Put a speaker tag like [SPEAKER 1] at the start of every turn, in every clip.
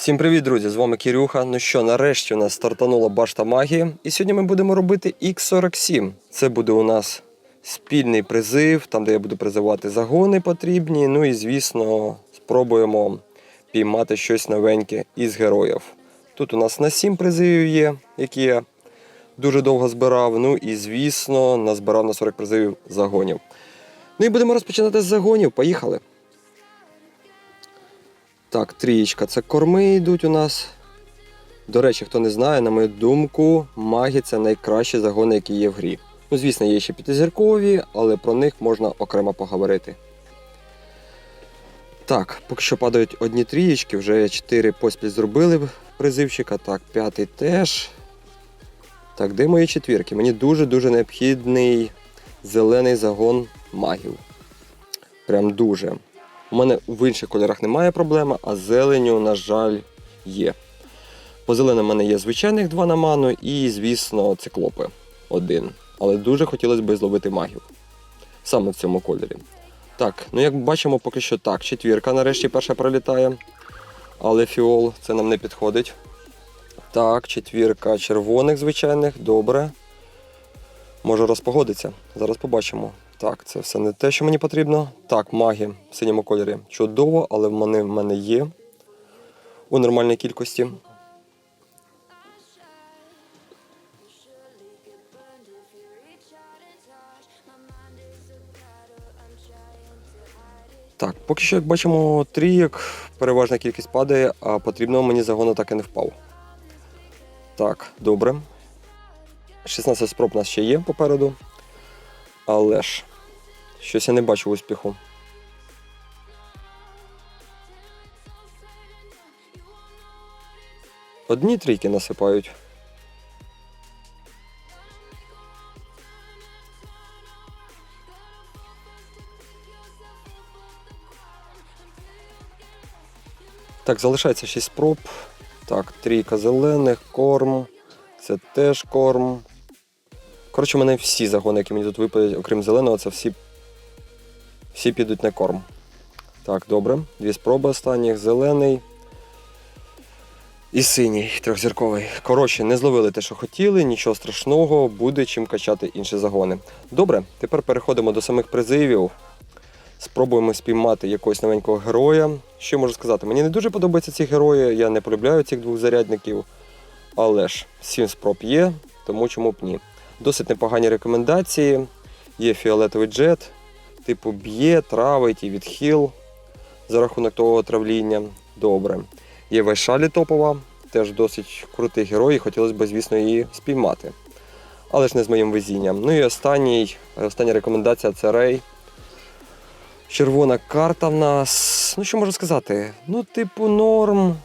[SPEAKER 1] Всім привіт, друзі! З вами Кірюха. Ну що, нарешті у нас стартанула башта магії. І сьогодні ми будемо робити X47. Це буде у нас спільний призив, там де я буду призивати загони потрібні. Ну і звісно, спробуємо піймати щось новеньке із героїв. Тут у нас на 7 призивів є, які я дуже довго збирав. Ну і звісно, назбирав на 40 призивів загонів. Ну і будемо розпочинати з загонів. Поїхали! Так, трієчка, це корми йдуть у нас. До речі, хто не знає, на мою думку, маги це найкращі загони, які є в грі. Ну, звісно, є ще п'ятизіркові, але про них можна окремо поговорити. Так, поки що падають одні трієчки, вже 4 поспіль зробили призивчика. Так, п'ятий теж. Так, де мої четвірки? Мені дуже-дуже необхідний зелений загон магів. Прям дуже. У мене в інших кольорах немає проблеми, а зеленю, на жаль, є. По зеленим в мене є звичайних два на ману і, звісно, циклопи один. Але дуже хотілося б зловити магів. Саме в цьому кольорі. Так, ну як бачимо, поки що так. Четвірка нарешті перша пролітає. Але фіол це нам не підходить. Так, четвірка червоних звичайних, добре. Може розпогодиться. Зараз побачимо. Так, це все не те, що мені потрібно. Так, маги в синьому кольорі чудово, але вони в мене є у нормальній кількості. Так, поки що, як бачимо, трійок, переважна кількість падає, а потрібного мені загону так і не впав. Так, добре. 16 спроб у нас ще є попереду. Але ж, щось я не бачу успіху. Одні трійки насипають. Так, залишається 6 спроб. Так, трійка зелених, корм. Це теж корм. Коротше, у мене всі загони, які мені тут випадуть, окрім зеленого, це всі, всі підуть на корм. Так, добре. Дві спроби останніх. Зелений. І синій трьохзірковий. Коротше, не зловили те, що хотіли, нічого страшного, буде чим качати інші загони. Добре, тепер переходимо до самих призивів. Спробуємо спіймати якогось новенького героя. Що можу сказати? Мені не дуже подобаються ці герої, я не полюбляю цих двох зарядників. Але ж 7 спроб є, тому чому б ні. Досить непогані рекомендації. Є фіолетовий джет, типу б'є, травить і відхил за рахунок того травління. Добре. Є Вайшалі топова, теж досить крутий герой, і хотілося б, звісно, її спіймати. Але ж не з моїм везінням. Ну і останній, остання рекомендація це Рей. Червона карта в нас. Ну, що можу сказати? Ну, типу, норм.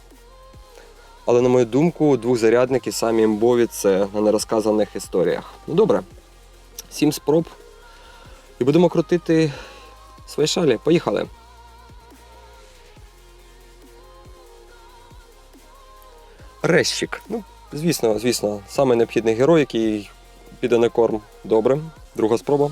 [SPEAKER 1] Але, на мою думку, двохзарядники самі імбові це на нерозказаних історіях. Ну добре. Сім спроб. І будемо крутити свої шалі. Поїхали. Резчик. Ну, звісно, звісно, самий необхідний герой, який піде на корм. Добре. Друга спроба.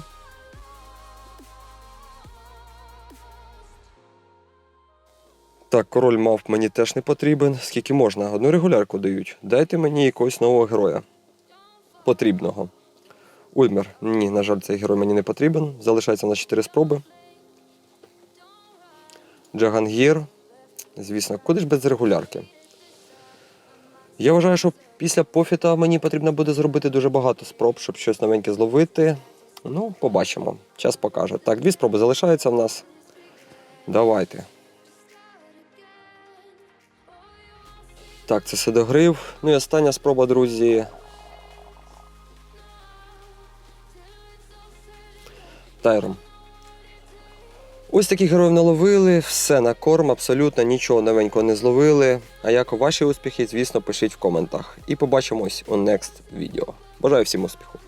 [SPEAKER 1] Так, король мав мені теж не потрібен. Скільки можна? Одну регулярку дають. Дайте мені якогось нового героя. Потрібного. Ульмер. Ні, на жаль, цей герой мені не потрібен. Залишається на 4 спроби. Джагангір. Звісно, куди ж без регулярки? Я вважаю, що після пофіта мені потрібно буде зробити дуже багато спроб, щоб щось новеньке зловити. Ну, побачимо. Час покаже. Так, дві спроби залишаються в нас. Давайте. Так, це седогрив. Ну і остання спроба, друзі. Тайром. Ось таких героїв наловили, все на корм, абсолютно нічого новенького не зловили. А як ваші успіхи, звісно, пишіть в коментах. І побачимось у next відео. Бажаю всім успіху!